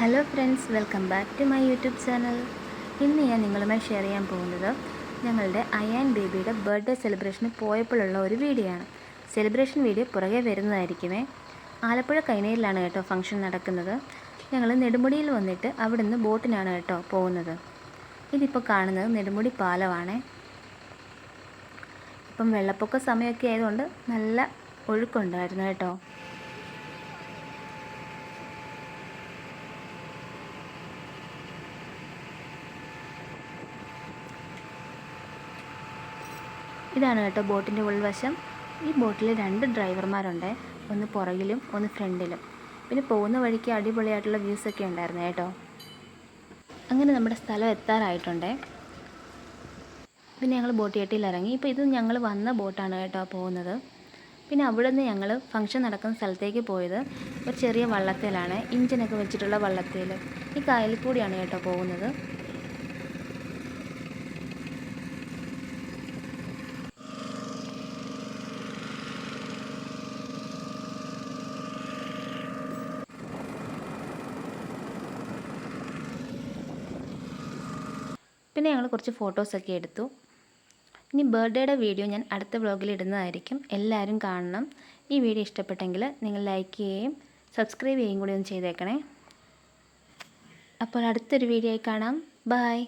Hello friends welcome back to my YouTube channel ഇന്ന് ഞാൻ നിങ്ങളുമായി ഷെയർ ചെയ്യാൻ പോകുന്നത് ഞങ്ങളുടെ അയാൻ ബേബിയുടെ ബർത്ത്ഡേ സെലിബ്രേഷന് പോയപ്പോഴുള്ള ഒരു വീഡിയോ ആണ്. സെലിബ്രേഷൻ വീഡിയോ പുറകെ വരുന്നതായിരിക്കുമേ. ആലപ്പുഴ കൈനയിലാണ് കേട്ടോ ഫംഗ്ഷൻ നടക്കുന്നത്. ഞങ്ങൾ നെടുമുടിയിൽ വന്നിട്ട് അവിടെ നിന്ന് ബോട്ടിനാണ് കേട്ടോ പോകുന്നത്. ഇതിപ്പോൾ കാണുന്നത് നെടുമുടി പാലമാണേ. ഇപ്പം വെള്ളപ്പൊക്ക സമയമൊക്കെ ആയതുകൊണ്ട് നല്ല ഒഴുക്കുണ്ടായിരുന്നു കേട്ടോ. ഇതാണ് കേട്ടോ ബോട്ടിന്റെ ഉൾവശം. ഈ ബോട്ടിൽ രണ്ട് ഡ്രൈവർമാരുണ്ട്. ഒന്ന് പുറകിലും ഒന്ന് ഫ്രണ്ടിലും. പിന്നെ പോകുന്ന വഴിക്ക് അടിപൊളിയായിട്ടുള്ള വ്യൂസ് ഒക്കെ ഉണ്ടായിരുന്നു കേട്ടോ. അങ്ങനെ നമ്മുടെ സ്ഥലം എത്താറായിട്ടുണ്ടേ. പിന്നെ ഞങ്ങൾ ബോട്ട് ഇറങ്ങി. ഇപ്പോൾ ഇത് ഞങ്ങൾ വന്ന ബോട്ടാണ് കേട്ടോ പോകുന്നത്. പിന്നെ അവിടെ നിന്ന് ഞങ്ങൾ ഫംഗ്ഷൻ നടക്കുന്ന സ്ഥലത്തേക്ക് പോയത്. ഒരു ചെറിയ വള്ളത്തേലാണ്. ഇഞ്ചിനൊക്കെ വെച്ചിട്ടുള്ള വള്ളത്തേൽ ഈ കായലിൽ കൂടിയാണ് കേട്ടോ പോകുന്നത്. പിന്നെ ഞങ്ങൾ കുറച്ച് ഫോട്ടോസൊക്കെ എടുത്തു. ഇനി ബർത്ത്ഡേയുടെ വീഡിയോ ഞാൻ അടുത്ത വ്ളോഗിൽ ഇടുന്നതായിരിക്കും. എല്ലാവരും കാണണം. ഈ വീഡിയോ ഇഷ്ടപ്പെട്ടെങ്കിൽ നിങ്ങൾ ലൈക്ക് ചെയ്യുകയും സബ്സ്ക്രൈബ് ചെയ്യുകയും കൂടി ഒന്ന് ചെയ്തേക്കണേ. അപ്പോൾ അടുത്തൊരു വീഡിയോ ആയി കാണാം. ബായ്